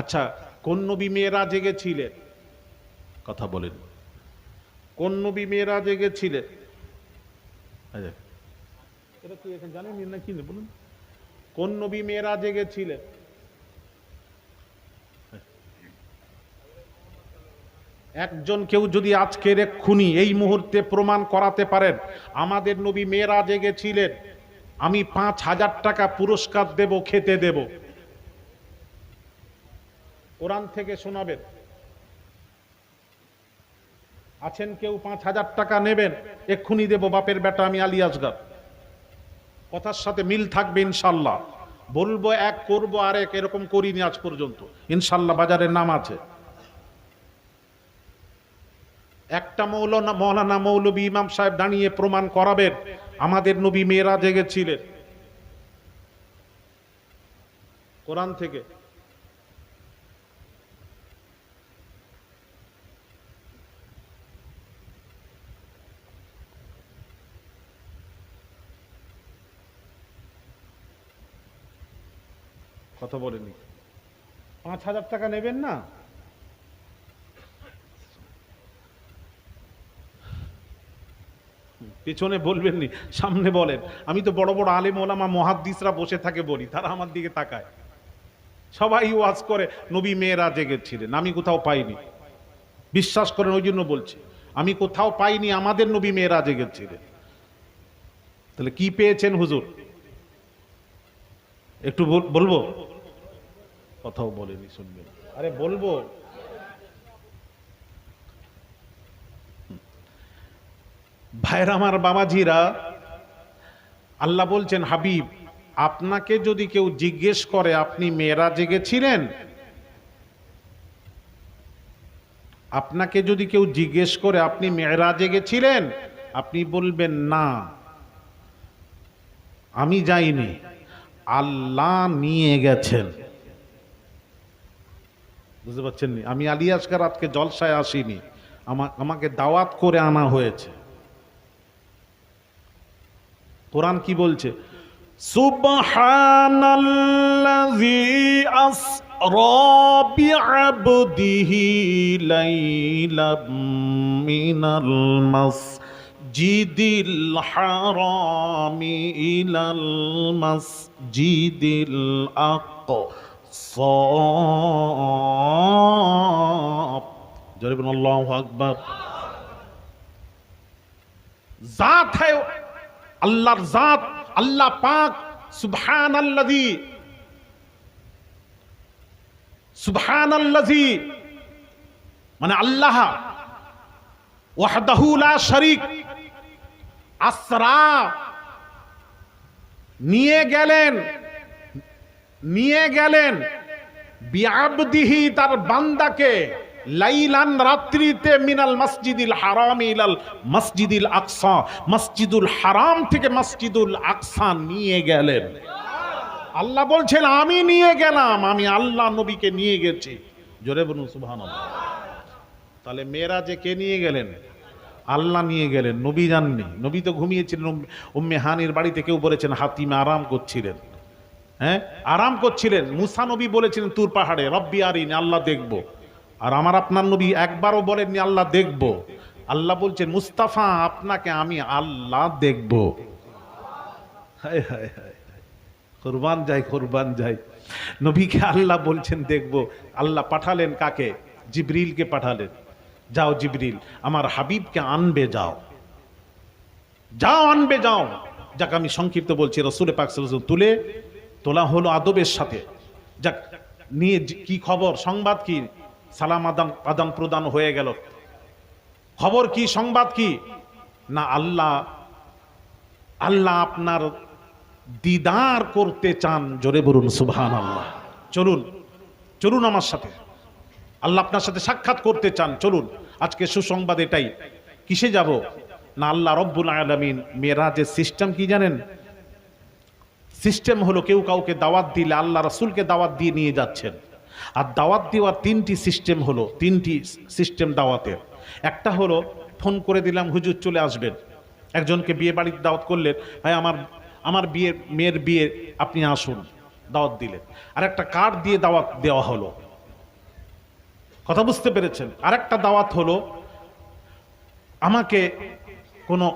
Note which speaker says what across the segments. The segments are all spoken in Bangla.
Speaker 1: আচ্ছা কোন নবী মেয়েরা জেগেছিলেন কথা বলেন। কোন নবী মেয়েরা জেগেছিলেন এটা কি এখন জানেন না কি বলুন। কোন নবী মেয়েরা জেগেছিলেন একজন কেউ যদি আজকের এক্ষুনি এই মুহূর্তে প্রমাণ করাতে পারেন, আমাদের নবী মেয়েরা জেগেছিলেন আমি পাঁচ হাজার টাকা পুরস্কার দেব, খেতে দেব। কোরআন থেকে শোনাবেন। আছেন কেউ পাঁচ হাজার টাকা নেবেন, এক্ষুনি দেব বাপের বেটা আমি আলী আসগার কথার সাথে মিল থাকবে ইনশাল্লাহ। বলব এক, করব আরেক, এরকম করিনি আজ পর্যন্ত। ইনশাল্লাহ বাজারের নাম আছে। একটা মৌলানা মৌলানা মৌলবী ইমাম সাহেব দাঁড়িয়ে প্রমাণ করাবেন, আমাদের নবী মেয়েরা জেগেছিলেন। কোরআন থেকে কথা বলেনি পাঁচ হাজার টাকা নেবেন না? পেছনে বলবেন নি সামনে বলেন। আমি তো বড় বড় আলেম ওলামা মহাদ্দিসরা বসে থাকে বলি তারা আমার দিকে তাকায়। সবাই ওয়াজ করে নবী মেয়েরা জেগেছিলেন আমি কোথাও পাইনি। বিশ্বাস করেন ওই জন্য বলছি আমি কোথাও পাইনি আমাদের নবী মেয়েরা জেগেছিলেন তাহলে কি পেয়েছেন হুজুর? একটু বলব? কথাও বলেনি শুনবেন আরে, বলব? ভাইরা আমার বাবাজিরা, আল্লাহ বলছেন, হাবিব, আপনাকে যদি কেউ জিজ্ঞেস করে, আপনি মেয়েরা জেগেছিলেন? আপনাকে যদি কেউ জিজ্ঞেস করে, আপনি মেয়েরা জেগেছিলেন? আপনি বলবেন, না। আমি যাইনি। আল্লাহ নিয়ে গেছেন। বুঝতে পারছেন নি? আমি আলী আসকার আজকে জলসায় আসিনি। আমা- আমাকে দাওয়াত করে আনা হয়েছে। কোরআন কি বলছে? সুবহানাল্লাযী আসরা বিআবদিহি লাইলাম মিনাল মাসজিদিল হারামি ইলাল মাসজিদিল আকসা। জোরে বলুন, আল্লাহু আকবার। জাত है আল্লাহর জাত, আল্লাহ পাক সুবহান আল্লাযী সুবহান আল্লাযী মানে আল্লাহ। ওয়াহদাহু লা শরীক। আসরা। নিয়ে গেলেন নিয়ে গেলেন। বিআবদিহি তার বান্দাকে লাইলান রাত্রিতে মিনাল মসজিদিল হারাম ইলাল মসজিদিল আকসা। মসজিদুল হারাম থেকে মসজিদুল আকসা নিয়ে গেলেন। আল্লাহ বলছেন, আমি নিয়ে গেলাম, আমি আল্লাহ নবীকে নিয়ে গেছি। জোরে বলুন, সুবহানাল্লাহ। তাহলে মেয়েরা যে কে নিয়ে গেলেন? আল্লাহ নিয়ে গেলেন, নবী জাননি। নবী তো ঘুমিয়েছিলেন, উম- উম্মে হানির বাড়িতে কেউ বলেছেন, হাতিমে আরাম করছিলেন। হ্যাঁ? আরাম করছিলেন। মুসা নবী বলেছিলেন, তুর পাহাড়ে, রব্বি আরিন, আল্লাহ দেখব। আর আমার আপনার নবী একবারও বলেননি, আল্লাহ দেখব। আল্লাহ বলছেন, মুস্তাফা, আপনাকে আমি আল্লাহ দেখব। হায় হায় হায়। কোরবান যাই কোরবান যাই। নবীকে আল্লাহ বলছেন, দেখব। আল্লাহ পাঠালেন কাকে? জিবরিলকে পাঠালেন। যাও জিবরিল, আমার হাবিবকে আনবে যাও। যাও, আনবে যাও। যাকে আমি সংক্ষিপ্ত বলছি, রসুল পাক তুলে তোলা হলো আদবের সাথে। যাক, নিয়ে কি খবর? সংবাদ কি? সালাম আদান আদান প্রদান হয়ে গেল। খবর কি? সংবাদ কি? না, আল্লাহ আল্লাহ আপনার দিদার করতে চান। জোরে বলুন সুবহান আল্লাহ চলুন চলুন আমার সাথে। আল্লাহ আপনার সাথে সাক্ষাৎ করতে চান। চলুন। আজকে সুসংবাদ এটাই। কিসে যাব? না আল্লাহ রব্বুল আলমিন মেয়েরাজের সিস্টেম কি জানেন? সিস্টেম হলো কেউ কাউকে দাওয়াত দিলে আল্লাহ রাসূলকে দাওয়াত দিয়ে নিয়ে যাচ্ছেন। আর দাওয়াত দেওয়ার তিনটি সিস্টেম হলো, তিনটি সিস্টেম দাওয়াতের। একটা হলো ফোন করে দিলাম, হুজুর চলে আসবেন। একজনকে বিয়ে বাড়িতে দাওয়াত করলেন, ভাই, আমার আমার বিয়ে, মেয়ের বিয়ে, আপনি আসুন। দাওয়াত দিলেন। আর একটা কার্ড দিয়ে দাওয়াত দেওয়া হলো। কথা বুঝতে পেরেছেন। আরেকটা দাওয়াত হলো, আমাকে কোনো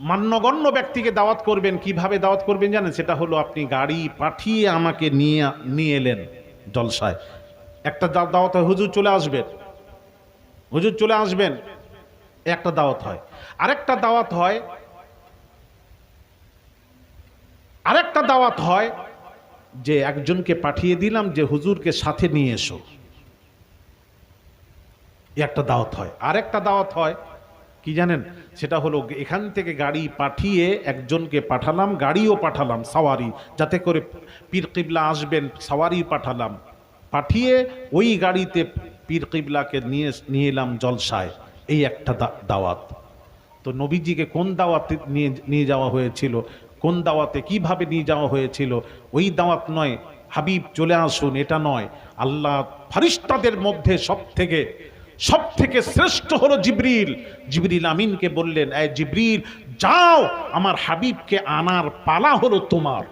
Speaker 1: মান্যগণ্য ব্যক্তিকে দাওয়াত করবেন, কীভাবে দাওয়াত করবেন জানেন? সেটা হলো আপনি গাড়ি পাঠিয়ে আমাকে নিয়ে নিয়ে এলেন জলসায়। একটা দাওয়াত হয়, হুজুর চলে আসবেন। হুজুর চলে আসবেন, একটা দাওয়াত হয়। আরেকটা দাওয়াত হয়, আরেকটা দাওয়াত হয় যে একজনকে পাঠিয়ে দিলাম যে হুজুরকে সাথে নিয়ে এসো। একটা দাওয়াত হয়। আরেকটা দাওয়াত হয়, কি জানেন? সেটা হলো এখান থেকে গাড়ি পাঠিয়ে একজনকে পাঠালাম, গাড়িও পাঠালাম সাওয়ারি, যাতে করে পীর কিবলা আসবেন, সাওয়ারি পাঠালাম। পাঠিয়ে ওই গাড়িতে পীর কিবলাকে নিয়ে নিয়ে এলাম জলসায়। এই একটা দাওয়াত। তো নবীজিকে কোন দাওয়াতে নিয়ে নিয়ে যাওয়া হয়েছিল? কোন দাওয়াতে কীভাবে নিয়ে যাওয়া হয়েছিল? ওই দাওয়াত নয়, হাবিব চলে আসুন, এটা নয়। আল্লাহ ফারিস্তাদের মধ্যে সব থেকে সব থেকে শ্রেষ্ঠ হলো জিবরিল। জিবরিল আমিনকে বললেন এ জিবরিল, যাও, আমার হাবিবকে আনার পালা হলো তোমার।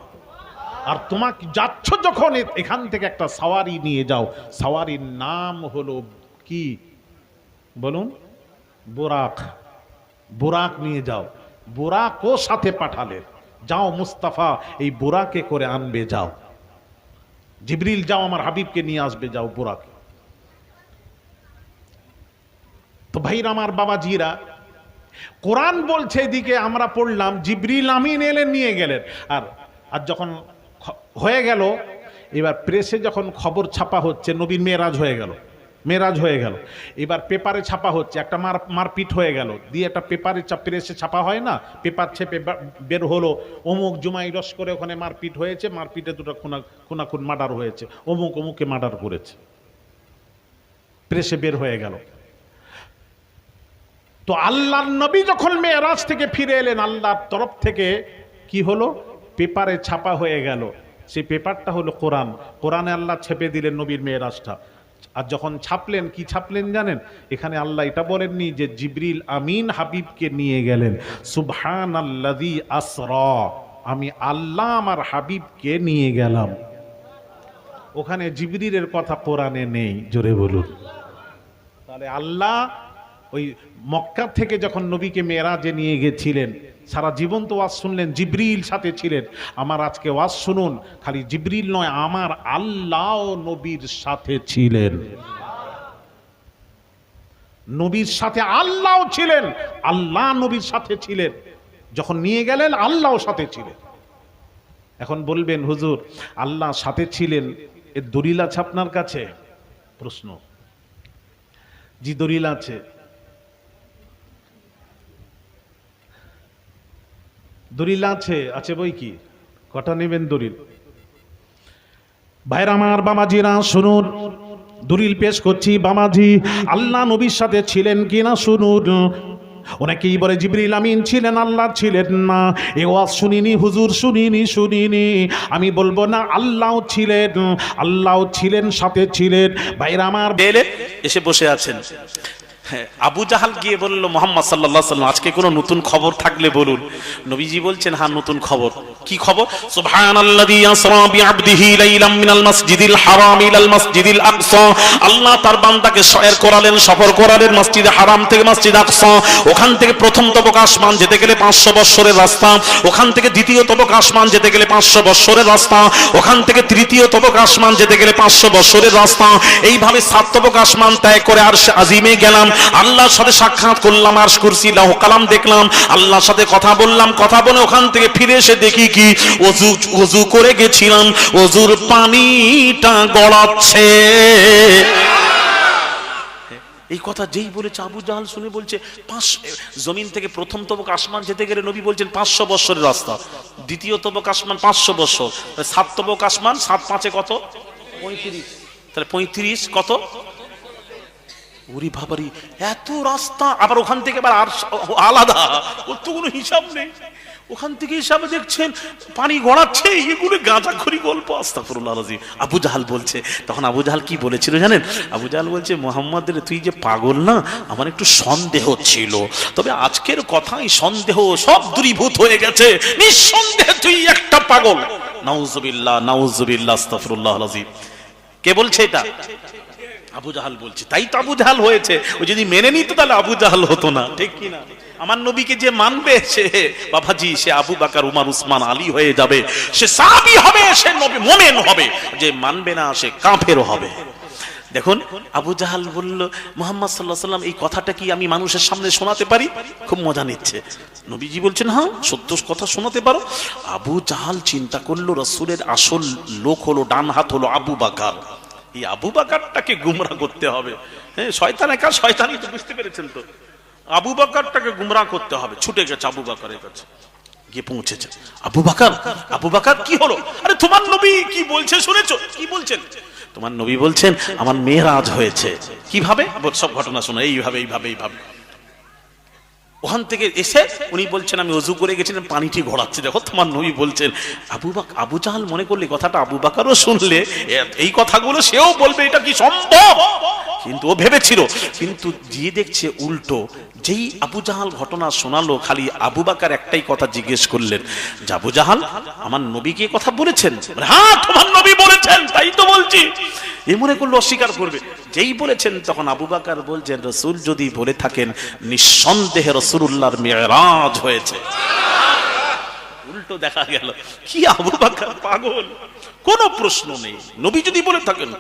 Speaker 1: আর তোমাকে যাচ্ছ যখন এখান থেকে একটা সাওয়ারি নিয়ে যাও। সাওয়ারির নাম হলো কি? বলুন। বোরাক। বোরাক নিয়ে যাও। বোরাকও সাথে পাঠালেন যাও মুস্তাফা, এই বোরাকে করে আনবে, যাও। জিবরিল, যাও, আমার হাবিবকে নিয়ে আসবে, যাও বোরাকে তো ভাইরা আমার বাবা জিরা কোরআন বলছে এদিকে আমরা পড়লাম, জিবরিল আমিন এলেন, নিয়ে গেলেন। আর আর যখন হয়ে গেল, এবার প্রেসে যখন খবর ছাপা হচ্ছে নবীন মেয়েরাজ হয়ে গেল মেরাজ হয়ে গেল। এবার পেপারে ছাপা হচ্ছে, একটা মার, মারপিট হয়ে গেল। দিয়ে একটা পেপারে প্রেসে ছাপা হয় না, পেপার ছেপে বের হলো, অমুক জুমাই রস করে ওখানে মারপিট হয়েছে, মারপিটে দুটো খুনা, খুনাখুন মার্ডার হয়েছে, অমুক অমুকে মার্ডার করেছে। প্রেসে বের হয়ে গেল। তো আল্লাহর নবী যখন মেয়েরাজ থেকে ফিরে এলেন, আল্লাহর তরফ থেকে কি হলো? পেপারে ছাপা হয়ে গেল। সেই পেপারটা হলো কোরআন। কোরআনে আল্লাহ ছেপে দিলেন নবীর মেয়েরাজটা। আর যখন ছাপলেন, কি ছাপলেন জানেন? এখানে আল্লাহ এটা বলেননি যে জিবরিল আমিন হাবিবকে নিয়ে গেলেন। সুবহান আল্লাদি আসরা। আমি আল্লাহ আমার হাবিবকে নিয়ে গেলাম। ওখানে জিবরিলের কথা কোরআনে নেই। জোরে বলুন। তাহলে আল্লাহ ওই মক্কা থেকে যখন নবীকে মেয়েরাজে নিয়ে গেছিলেন, সারা জীবন তো ওয়াজ শুনলেন, জিব্রিল সাথে ছিলেন। আমার আজকে ওয়াজ শুনুন, খালি জিবরিল নয়, আমার আল্লাহ নবীর সাথে ছিলেন। নবীর সাথে আল্লাহ ছিলেন, আল্লাহ নবীর সাথে ছিলেন। যখন নিয়ে গেলেন আল্লাহ সাথে ছিলেন। এখন বলবেন, হুজুর, আল্লাহ সাথে ছিলেন, এর দলিল আছে আপনার কাছে? প্রশ্ন। জি, দলিল আছে। দলিল আছে আছে বই কি? কটা নেবেন দলিল? ভাইরা আমার বাবাজিরা শুনুন। দলিল পেশ করছি বামাজি, আল্লাহ নবীর সাথে ছিলেন কিনা শুনুন। অনেকেই বলে জিবরিল আমিন ছিলেন, আল্লাহ ছিলেন না। এ ওয়াজ শুনিনি, হুজুর শুনিনি শুনিনি। আমি বলব না, আল্লাহ ছিলেন আল্লাহ ছিলেন, সাথে ছিলেন। ভাইরা আমার
Speaker 2: এসে বসে আছেন। আবু জাহাল গিয়ে বলল, মোহাম্মদ সাল্লাহ সাল্লাম আজকে কোনো নতুন খবর থাকলে বলুন। নবীজি বলছেন হ্যাঁ নতুন খবর। কি খবর? আল্লাহ করালেন, সফর হারাম থেকে ওখান থেকে প্রথম যেতে গেলে 500 বছরের রাস্তা। ওখান থেকে দ্বিতীয় যেতে গেলে 500 বছরের রাস্তা। ওখান থেকে তৃতীয় যেতে গেলে 500 বছরের রাস্তা। এইভাবে সাত তবক আসমান ত্যাগ করে আর আজিমে গেলাম। আল্লাহর সাথে সাক্ষাৎ করলাম আর কুরসি, লাহ কালাম দেখলাম, আল্লাহর সাথে কথা বললাম, কথা বলে ওখান থেকে ফিরে এসে দেখি কি অজু অজু করে গেছিলাম অজুর পানিটা গড়াচ্ছে। এই কথা যেই বলেছে, আবু জাহাল শুনে বলছে, পাঁচ, জমিন থেকে প্রথম তবক আসমান যেতে গেলে নবী বলছেন পাঁচশো বছরের রাস্তা। দ্বিতীয় তবক আসমান পাঁচশো তাহলে সাত তবক আসমান, সাত পাঁচে কত? পঁয়ত্রিশ। তাহলে পঁয়ত্রিশ কত? ওরে বাবারি, এত রাস্তা, আবার ওখান থেকে আবার আর আলাদা, ওর তো কোনো হিসাব নেই। ওখান থেকে হিসাবে দেখছেন, পানি গড়াচ্ছে, এগুলো গাঁজা খড়ি গল্প আস্তাফরুল্লাহ রাজি আবু জাহাল বলছে, তখন আবু জাহাল কি বলেছিল জানেন? আবু জাহাল বলছে মোহাম্মদের তুই যে পাগল না, আমার একটু সন্দেহ ছিল। তবে আজকের কথাই সন্দেহ সব দূরীভূত হয়ে গেছে। নিঃসন্দেহে তুই একটা পাগল। নাউজুবিল্লাহ নাউজুবিল্লাহ আস্তাফরুল্লাহ রাজি কে বলছে এটা? আবু জাহাল বলছে, তাই তো আবু জাহাল হয়েছে। ও যদি মেনে নিত তাহলে আবু জাহাল হতো না, ঠিক কি না আমার নবীকে যে মানবে, সে বাবাজি, সে আবু বাকার, উমার, উসমান, আলী হয়ে যাবে। সে সাবি হবে, সে নবী মোমেন হবে। যে মানবে না, সে কাফেরও হবে। দেখুন, আবু জাহাল বলল, মোহাম্মদ সাল্লাহ সাল্লাম এই কথাটা কি আমি মানুষের সামনে শোনাতে পারি? খুব মজা নিচ্ছে। নবীজি বলছেন হ্যাঁ সত্য কথা শোনাতে পারো। আবু জাহাল চিন্তা করল, রসুলের আসল লোক হলো, ডান হাত হলো আবু বাকার। এই আবু বাকারটাকে গুমরা করতে হবে। হ্যাঁ শয়তান একা, শয়তানই তো বুঝতে পেরেছেন তো। আবু বাকারটাকে গুমরা করতে হবে। ছুটে গেছে আবু বাকারের কাছে। গিয়ে পৌঁছেছে। আবু বাকার আবু বাকার, কি হলো? আরে, তোমার নবী কি বলছে শুনেছো? কি বলছেন? তোমার নবী বলছেন, আমার মেয়েরাজ হয়েছে। কীভাবে? সব ঘটনা শোনো। এইভাবে এইভাবে এইভাবে। ওখান থেকে এসে উনি বলছেন, আমি অজু করে গেছিলেন পানিটি ঘোরাচ্ছে। দেখো, তোমার নবী বলছেন, আবু বাক, আবু জাহাল মনে করলে কথাটা আবু বাকারও শুনলে এই কথাগুলো সেও বলবে, এটা কি সম্ভব? কিন্তু ও ভেবেছিল, কিন্তু যে দেখছে উল্টো, যেই আবু জাহাল ঘটনা শোনালো, খালি আবু বাকার একটাই কথা জিজ্ঞেস করলেন যে আবু জাহাল, আমার নবীকে কথা বলেছেন? হ্যাঁ তোমার নবী বলেছেন, তাই তো বলছি। এ মনে করল অস্বীকার করবে। যেই বলেছেন, তখন আবু বাকার বলছেন, রসুল যদি বলে থাকেন, নিঃসন্দেহে রসুল্লাহর মেয়েরাজ হয়েছে। উল্টো দেখা গেল, কি আবু বাকার পাগল? কোনো প্রশ্ন নেই। নবী যদি বলে থাকেন